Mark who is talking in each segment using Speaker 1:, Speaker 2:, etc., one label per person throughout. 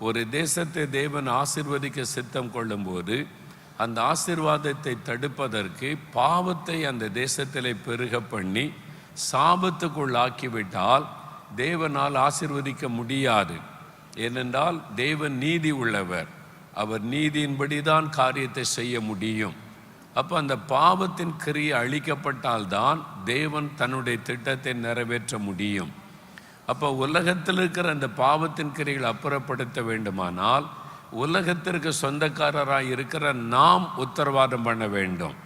Speaker 1: ஒரு தேசத்தை தேவன் ஆசிர்வதிக்க சித்தம் கொள்ளும்போது அந்த ஆசிர்வாதத்தை தடுப்பதற்கு பாவத்தை அந்த தேசத்தில் பெருக பண்ணி சாபத்துக்குள் ஆக்கிவிட்டால் தேவனால் ஆசிர்வதிக்க முடியாது. ஏனென்றால் தேவன் நீதி உள்ளவர். அவர் நீதியின்படி தான் காரியத்தை செய்ய முடியும். அப்போ அந்த பாவத்தின் கிரியை அழிக்கப்பட்டால்தான் தேவன் தன்னுடைய திட்டத்தை நிறைவேற்ற முடியும். அப்போ உலகத்தில் இருக்கிற அந்த பாவத்தின் கிரிகளை அப்புறப்படுத்த வேண்டுமானால் உலகத்திற்கு சொந்தக்காரராக இருக்கிற நாம் உத்தரவாதம் பண்ண வேண்டும்.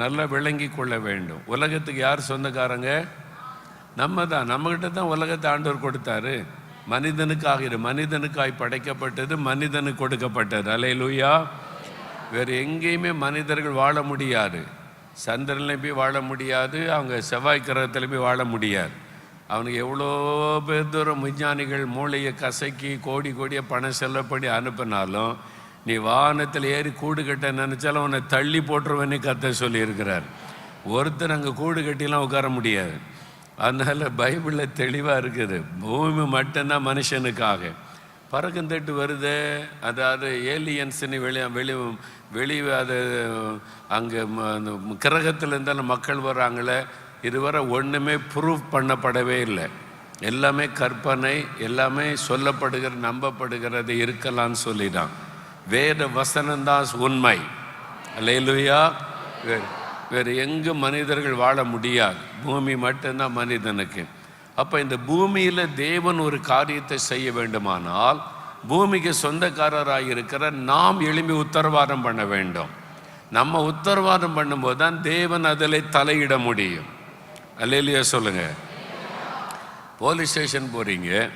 Speaker 1: நல்லா விளங்கி கொள்ள வேண்டும். உலகத்துக்கு யார் சொந்தக்காரங்க? நம்ம தான் நம்மகிட்ட தான் உலகத்தை ஆண்டவர் கொடுத்தாரு. மனிதனுக்காக இது மனிதனுக்காய் படைக்கப்பட்டது மனிதனுக்கு கொடுக்கப்பட்டது. அலையலூயா வேறு எங்கேயுமே மனிதர்கள் வாழ முடியாது. சந்திரன்லையும் போய் வாழ முடியாது. அவங்க செவ்வாய் கிரகத்தில் போய் வாழ முடியாது. அவனுக்கு எவ்வளோ பேர் தூரம் விஞ்ஞானிகள் மூளையை கசக்கி கோடி கோடியை பணம் செலவு அனுப்பினாலும் நீ வாகனத்தில் ஏறி கூடு கட்ட நினச்சாலும் உன்னை தள்ளி போட்டுருவேன்னு கத்த சொல்லியிருக்கிறார். ஒருத்தர் அங்கே கூடு கட்டிலாம் உட்கார முடியாது. அதனால் பைபிளில் தெளிவாக இருக்குது. பூமி மட்டும்தான் மனுஷனுக்காக. பறக்கந்தட்டு வருது அதாவது ஏலியன்ஸ்னு வெளி வெளி வெளி அது அங்கே கிரகத்தில் இருந்தாலும் மக்கள் வர்றாங்களே இதுவரை ஒன்றுமே ப்ரூஃப் பண்ணப்படவே இல்லை. எல்லாமே கற்பனை எல்லாமே சொல்லப்படுகிற நம்பப்படுகிறது இருக்கலாம்னு சொல்லிதான் வேத வசனம்தான் உண்மை. அல்லேலுயா. வேறு வேறு எங்கு மனிதர்கள் வாழ முடியாது. பூமி மட்டும்தான் மனிதனுக்கு. அப்போ இந்த பூமியில் தேவன் ஒரு காரியத்தை செய்ய வேண்டுமானால் பூமிக்கு சொந்தக்காரராக இருக்கிற நாம் எளிமை உத்தரவாதம் பண்ண வேண்டும். நம்ம உத்தரவாதம் பண்ணும்போது தான் தேவன் அதில் தலையிட முடியும். அல்லையிலையா சொல்லுங்க. போலீஸ் ஸ்டேஷன் போகிறீங்க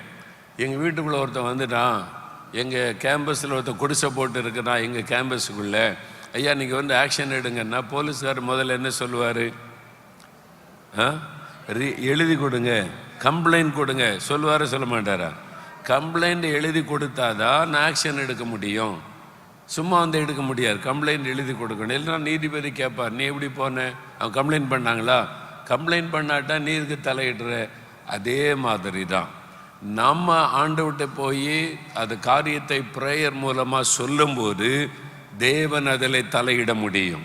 Speaker 1: எங்கள் வீட்டுக்குள்ளே ஒருத்தன் வந்துட்டான். எங்கள் கேம்பஸில் ஒருத்தன் குடிசை போட்டு இருக்கிறான். எங்கள் கேம்பஸுக்குள்ளே. ஐயா நீங்கள் வந்து ஆக்ஷன் எடுங்கன்னா போலீஸ்கார் முதல்ல என்ன சொல்லுவார்? ஆ? எழுதி கொடுங்க. கம்ப்ளைண்ட் கொடுங்க. சொல்லுவாரா சொல்ல மாட்டாரா? கம்ப்ளைண்ட் எழுதி கொடுத்தாதான் நான் ஆக்ஷன் எடுக்க முடியும். சும்மா வந்து எடுக்க முடியாது. கம்ப்ளைண்ட் எழுதி கொடுக்கணும். இல்லைன்னா நீதிபதி கேட்பார் நீ எப்படி போன? அவன் கம்ப்ளைண்ட் பண்ணாங்களா? கம்ப்ளைண்ட் பண்ணாட்டா நீ இதுக்கு தலையிடுற அதே மாதிரி தான் நம்ம ஆண்டவர்கிட்ட போய் அது காரியத்தை ப்ரேயர் மூலமாக சொல்லும்போது தேவன் அதில் தலையிட முடியும்.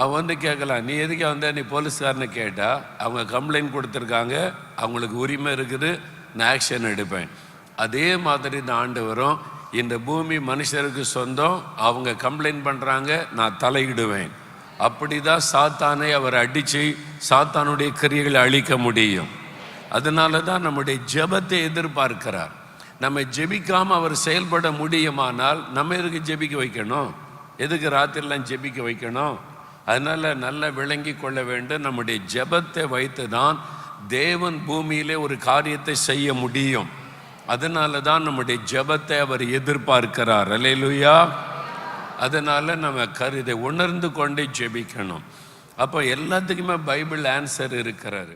Speaker 1: அவன் வந்து கேட்கலாம் நீ எதுக்கு வந்த? நீ போலீஸ்காரனை கேட்டால் அவங்க கம்ப்ளைண்ட் கொடுத்துருக்காங்க அவங்களுக்கு உரிமை இருக்குது நான் ஆக்ஷன் எடுப்பேன். அதே மாதிரி இந்த ஆண்டவரும் இந்த பூமி மனுஷருக்கு சொந்தம் அவங்க கம்ப்ளைண்ட் பண்ணுறாங்க நான் தலையிடுவேன். அப்படி தான் சாத்தானை அவர் அடித்து சாத்தானுடைய கிரியைகளை அழிக்க முடியும். அதனால தான் நம்முடைய ஜெபத்தை எதிர்பார்க்கிறார். நம்ம ஜெபிக்காம அவர் செயல்பட முடியுமானால் நம்ம எதுக்கு ஜெபிக்க வைக்கணும்? எதுக்கு ராத்திரிலாம் ஜெபிக்க வைக்கணும்? அதனால நல்லா விளங்கி கொள்ள வேண்டும். நம்முடைய ஜெபத்தை வைத்து தான் தேவன் பூமியிலே ஒரு காரியத்தை செய்ய முடியும். அதனால தான் நம்முடைய ஜெபத்தை அவர் எதிர்பார்க்கிறார். அல்லேலூயா. அதனால் நம்ம கருதை உணர்ந்து கொண்டே ஜெபிக்கணும். அப்போ எல்லாத்துக்குமே பைபிள் ஆன்சர் இருக்கிறாரு.